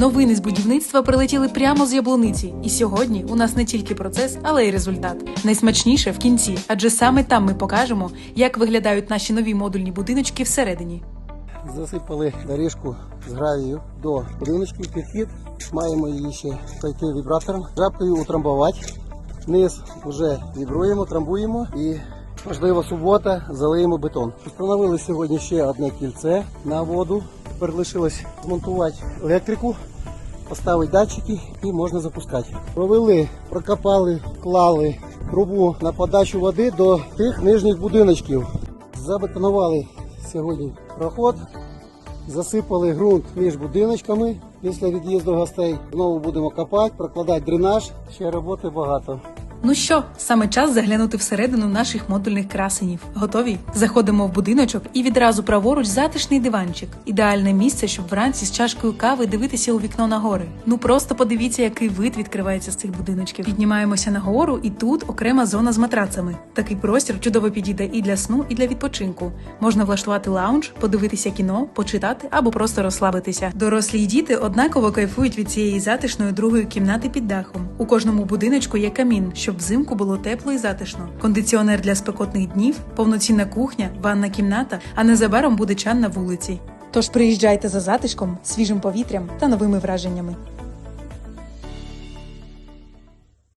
Новини з будівництва прилетіли прямо з яблуниці. І сьогодні у нас не тільки процес, але й результат. Найсмачніше в кінці, адже саме там ми покажемо, як виглядають наші нові модульні будиночки всередині. Засипали доріжку з гравію до будиночки, підхід. Маємо її ще пройти вібратором, жабкою утрамбувати. Низ вже вібруємо, трамбуємо і можливо субота залиємо бетон. Встановили сьогодні ще одне кільце на воду. Тепер лишилось змонтувати електрику, поставити датчики і можна запускати. Провели, прокопали, клали трубу на подачу води до тих нижніх будиночків. Забетонували сьогодні проход, засипали ґрунт між будиночками після від'їзду гостей. Знову будемо копати, прокладати дренаж. Ще роботи багато. Ну що, саме час заглянути всередину наших модульних красенів. Готові? Заходимо в будиночок і відразу праворуч затишний диванчик. Ідеальне місце, щоб вранці з чашкою кави дивитися у вікно на гори. Ну просто подивіться, який вид відкривається з цих будиночків. Піднімаємося на гору, і тут окрема зона з матрацами. Такий простір чудово підійде і для сну, і для відпочинку. Можна влаштувати лаунж, подивитися кіно, почитати або просто розслабитися. Дорослі й діти однаково кайфують від цієї затишної другої кімнати під дахом. У кожному будиночку є камін, щоб взимку було тепло і затишно. Кондиціонер для спекотних днів, повноцінна кухня, ванна кімната, а незабаром буде чан на вулиці. Тож приїжджайте за затишком, свіжим повітрям та новими враженнями.